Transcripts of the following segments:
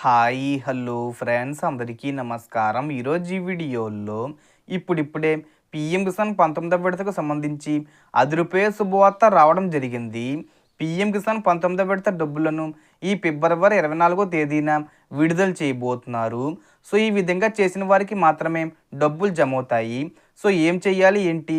Hi hello friends అందరికీ నమస్కారం. ఈరోజు ఈ వీడియోలో ఇప్పుడిప్పుడే పిఎం కిసాన్ పంతొమ్మిదవ విడతకు సంబంధించి అది రూపాయ శుభవార్త రావడం జరిగింది. పిఎం కిసాన్ పంతొమ్మిదవ విడత డబ్బులను ఈ ఫిబ్రవరి ఇరవై నాలుగో తేదీన విడుదల చేయబోతున్నారు. సో ఈ విధంగా చేసిన వారికి మాత్రమే డబ్బులు జమ అవుతాయి సో ఏం చేయాలి ఏంటి?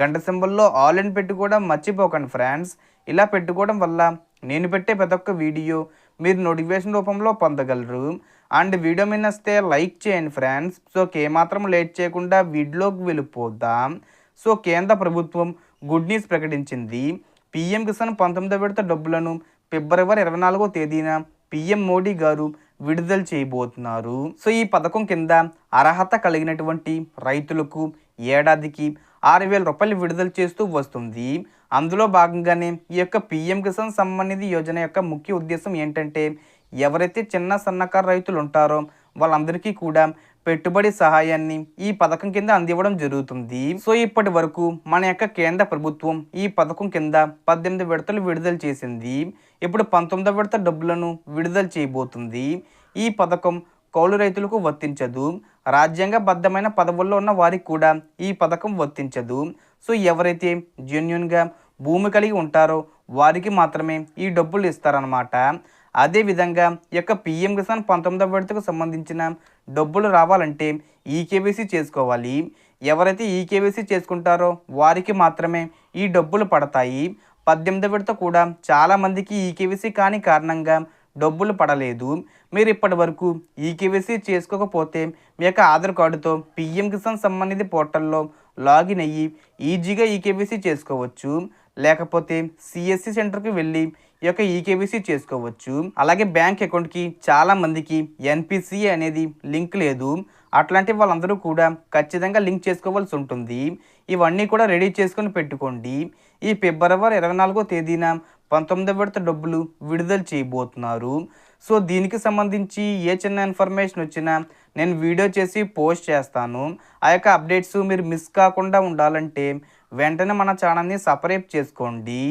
గంట సింబల్లో ఆల్ ఇన్ పెట్టి కూడా మర్చిపోకండి ఫ్రెండ్స్ ఇలా పెట్టుకోవడం వల్ల నేను పెట్టే ప్రతి ఒక్క వీడియో మీరు నోటిఫికేషన్ రూపంలో పొందగలరు. అండ్ వీడియో మీద వస్తే లైక్ చేయండి ఫ్రెండ్స్ సో ఏమాత్రం లేట్ చేయకుండా వీడియోకి వెళ్ళిపోదాం. సో కేంద్ర ప్రభుత్వం గుడ్ న్యూస్ ప్రకటించింది. పిఎం కిసాన్ పంతొమ్మిదో విడత డబ్బులను ఫిబ్రవరి ఇరవై నాలుగో తేదీన పిఎం మోడీ గారు విడుదల చేయబోతున్నారు. సో ఈ పథకం కింద అర్హత కలిగినటువంటి రైతులకు ఏడాదికి ఆరు వేల రూపాయలు విడుదల చేస్తూ వస్తుంది. అందులో భాగంగానే ఈ యొక్క పిఎం కిసాన్ సమ్మాన్ నిధి యోజన యొక్క ముఖ్య ఉద్దేశం ఏంటంటే ఎవరైతే చిన్న సన్నకారు రైతులు ఉంటారో వాళ్ళందరికీ కూడా పెట్టుబడి సహాయాన్ని ఈ పథకం కింద అందివ్వడం జరుగుతుంది. సో ఇప్పటి వరకు మన యొక్క కేంద్ర ప్రభుత్వం ఈ పథకం కింద పద్దెనిమిది విడతలు విడుదల చేసింది. ఇప్పుడు పంతొమ్మిదో విడత డబ్బులను విడుదల చేయబోతుంది. ఈ పథకం కౌలు రైతులకు వర్తించదు. రాజ్యాంగబద్ధమైన పదవుల్లో ఉన్న వారికి కూడా ఈ పథకం వర్తించదు. సో ఎవరైతే జెన్యున్గా భూమి కలిగి ఉంటారో వారికి మాత్రమే ఈ డబ్బులు ఇస్తారనమాట అదేవిధంగా ఈ యొక్క పిఎం కిసాన్ పంతొమ్మిదవ విడతకు సంబంధించిన డబ్బులు రావాలంటే ఈకేవీసీ చేసుకోవాలి. ఎవరైతే ఈకేవీసీ చేసుకుంటారో వారికి మాత్రమే ఈ డబ్బులు పడతాయి. పద్దెనిమిది విడత కూడా చాలామందికి ఈకేవీసీ కాని కారణంగా డబ్బులు పడలేదు. మీరు ఇప్పటి వరకు ఈకేవీసీ చేసుకోకపోతే మీ యొక్క ఆధార్ కార్డుతో పిఎం కిసాన్ సంబంధిత పోర్టల్లో లాగిన్ అయ్యి ఈజీగా ఈకేవీసీ చేసుకోవచ్చు. లేకపోతే సిఎస్సి సెంటర్కి వెళ్ళి ఈ యొక్క ఈకేబీసీ చేసుకోవచ్చు. అలాగే బ్యాంక్ అకౌంట్కి చాలా మందికి ఎన్పిసి అనేది లింక్ లేదు. అట్లాంటి వాళ్ళందరూ కూడా ఖచ్చితంగా లింక్ చేసుకోవాల్సి ఉంటుంది. ఇవన్నీ కూడా రెడీ చేసుకొని పెట్టుకోండి. ఈ ఫిబ్రవరి ఇరవై నాలుగో తేదీన పంతొమ్మిది విడత డబ్బులు విడుదల చేయబోతున్నారు. సో దీనికి సంబంధించి ఏ చిన్న ఇన్ఫర్మేషన్ వచ్చినా నేను వీడియో చేసి పోస్ట్ చేస్తాను. ఆ యొక్క అప్డేట్స్ మీరు మిస్ కాకుండా ఉండాలంటే వెంటనే మన ఛానల్ని సపరేట్ చేసుకోండి.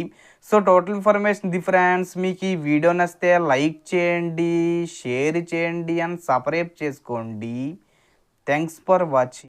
So total information the friends మీకు ఈ వీడియో నచ్చితే లైక్ చేయండి షేర్ చేయండి అండ్ సపరేట్ చేసుకోండి. Thanks for watching.